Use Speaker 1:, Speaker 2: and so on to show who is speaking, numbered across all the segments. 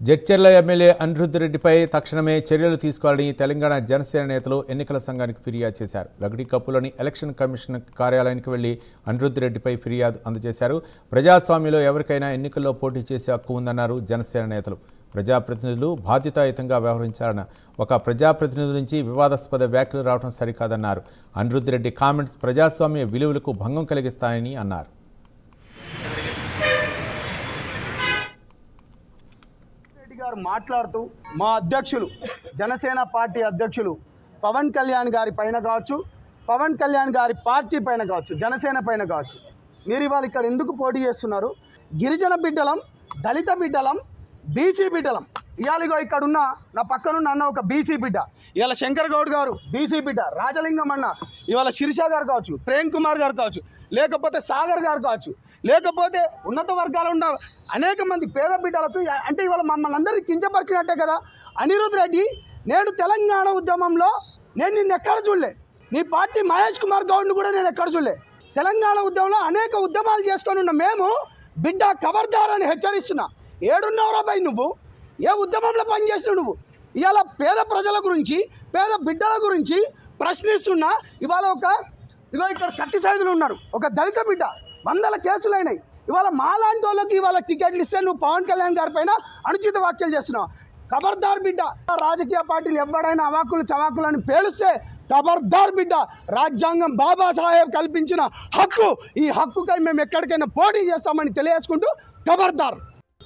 Speaker 1: Jadcherla MLA Anirudh రెడ్డిపై తక్షణమే చర్యలు తీసుకోవాలని తెలంగాణ జనసేన నేతలు ఎన్నికల సంఘానికి ఫిర్యాదు చేశారు. లగడి కప్పులోని ఎలక్షన్ కమిషన్ కార్యాలయానికి వెళ్ళి అనిరుద్ధ్ రెడ్డిపై ఫిర్యాదు అందజేశారు. ప్రజాస్వామ్యంలో ఎవరికైనా ఎన్నికల్లో పోటీ చేసే హక్కు ఉందన్నారు జనసేన నేతలు. ప్రజాప్రతినిధులు బాధ్యతాయుతంగా వ్యవహరించాలన్న ఒక ప్రజాప్రతినిధి నుంచి వివాదాస్పద వ్యాఖ్యలు రావడం సరికాదన్నారు. అనిరుద్ధ్ రెడ్డి కామెంట్స్ ప్రజాస్వామ్య విలువలకు భంగం కలిగిస్తాయని అన్నారు
Speaker 2: రెడ్డి గారు మాట్లాడుతూ మా అధ్యక్షులు జనసేన పార్టీ అధ్యక్షులు పవన్ కళ్యాణ్ గారి పైన కావచ్చు పవన్ కళ్యాణ్ గారి పార్టీ పైన కావచ్చు జనసేన పైన కావచ్చు. మీరు ఇవాళ ఇక్కడ ఎందుకు పోటీ చేస్తున్నారు? గిరిజన బిడ్డలం దళిత బిడ్డలం బీసీ బిడ్డలం. ఇవాళ ఇక్కడ ఉన్న నా పక్కనున్న అన్న ఒక బీసీ బిడ్డ. ఇవాళ శంకర్ గౌడ్ గారు బీసీ బిడ్డ రాజలింగం అన్న. ఇవాళ శిరీష గారు కావచ్చు ప్రేమ్ కుమార్ గారు కావచ్చు లేకపోతే సాగర్ గారు కావచ్చు లేకపోతే ఉన్నత వర్గాలు ఉన్న అనేక మంది పేద బిడ్డలకు అంటే ఇవాళ మమ్మల్ని అందరినీ కించపరిచినట్టే కదా? అనిరుద్ రెడ్డి నేను తెలంగాణ ఉద్యమంలో నేను నిన్ను ఎక్కడ చూడలే? నీ పార్టీ మహేష్ కుమార్ గౌడ్ని కూడా నేను ఎక్కడ చూడలే? తెలంగాణ ఉద్యమంలో అనేక ఉద్యమాలు చేసుకొని ఉన్న మేము బిడ్డ కబర్దారని అని హెచ్చరిస్తున్నా. ఏడున్నవరా బై నువ్వు ఏ ఉద్యమంలో పనిచేస్తున్నావు నువ్వు? ఇవాళ పేద ప్రజల గురించి పేద బిడ్డల గురించి ప్రశ్నిస్తున్న ఇవాళ ఒక ఇగో ఇక్కడ కత్తి సైదులు ఉన్నారు. ఒక దళిత బిడ్డ వందల కేసులు అయినాయి. ఇవాళ మాలాంటి వాళ్ళకి ఇవాళ టికెట్లు ఇస్తే నువ్వు పవన్ కళ్యాణ్ గారి పైన అనుచిత వ్యాఖ్యలు చేస్తున్నావు. ఖబర్దార్ బిడ్డ రాజకీయ పార్టీలు ఎవడైనా అవాకులు చవాకులు అని పేలుస్తే ఖబర్దార్ బిడ్డ రాజ్యాంగం బాబాసాహెబ్ కల్పించిన హక్కు. ఈ హక్కుకై మేము ఎక్కడికైనా పోటీ చేస్తామని తెలియజేసుకుంటూ ఖబర్దార్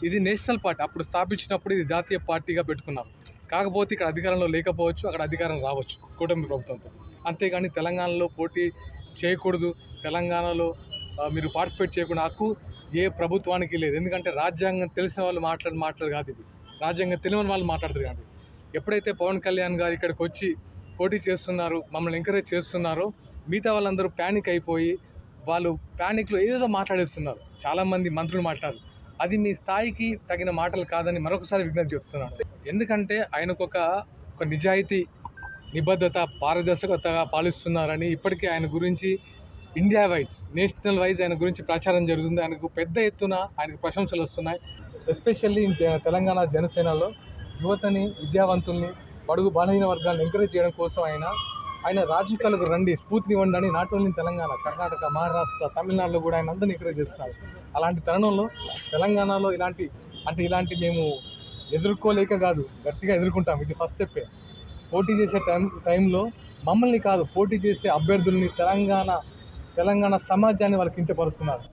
Speaker 3: ఇది నేషనల్ పార్టీ. అప్పుడు స్థాపించినప్పుడు ఇది జాతీయ పార్టీగా పెట్టుకున్నాం కాకపోతే ఇక్కడ అధికారంలో లేకపోవచ్చు అక్కడ అధికారం రావచ్చు కూటమి ప్రభుత్వంతో. అంతేగాని తెలంగాణలో పోటీ చేయకూడదు. తెలంగాణలో మీరు పార్టిసిపేట్ చేయకుండా హక్కు ఏ ప్రభుత్వానికి లేదు. ఎందుకంటే రాజ్యాంగం తెలిసిన వాళ్ళు మాట్లాడి మాట్లాడు కాదు ఇది. రాజ్యాంగం తెలియని వాళ్ళు మాట్లాడతారు కాదు. ఎప్పుడైతే పవన్ కళ్యాణ్ గారు ఇక్కడికి వచ్చి పోటీ చేస్తున్నారు మమ్మల్ని ఎంకరేజ్ చేస్తున్నారో మిగతా వాళ్ళందరూ ప్యానిక్ అయిపోయి వాళ్ళు ప్యానిక్లో ఏదేదో మాట్లాడేస్తున్నారు. చాలామంది మంత్రులు మాట్లాడారు. అది మీ స్థాయికి తగిన మాటలు కాదని మరొకసారి విజ్ఞప్తి చెప్తున్నాను ఎందుకంటే ఆయనకు ఒక ఒక నిజాయితీ నిబద్ధత పారదర్శకతగా పాలిస్తున్నారని ఇప్పటికే ఆయన గురించి ఇండియా వైజ్ నేషనల్ వైజ్ ఆయన గురించి ప్రచారం జరుగుతుంది. ఆయనకు పెద్ద ఎత్తున ఆయనకు ప్రశంసలు వస్తున్నాయి. ఎస్పెషల్లీ తెలంగాణ జనసేనలో యువతని విద్యావంతుల్ని బడుగు బలహీన వర్గాలను ఎంకరేజ్ చేయడం కోసం ఆయన ఆయన రాజకీయాలకు రండి స్ఫూర్తినివ్వండి అని నాట్ ఓన్లీ తెలంగాణ కర్ణాటక మహారాష్ట్ర తమిళనాడులో కూడా ఆయన అందరినీ ఎంకరేజ్ చేస్తున్నారు. అలాంటి తరుణంలో తెలంగాణలో ఇలాంటి అంటే ఇలాంటి మేము ఎదుర్కోలేక కాదు గట్టిగా ఎదుర్కొంటాం. ఇది ఫస్ట్ స్టెప్పే పోటీ చేసే టైం టైంలో మమ్మల్ని కాదు పోటీ చేసే అభ్యర్థుల్ని తెలంగాణ తెలంగాణ సమాజాన్ని వాళ్ళు కించపరుస్తున్నారు.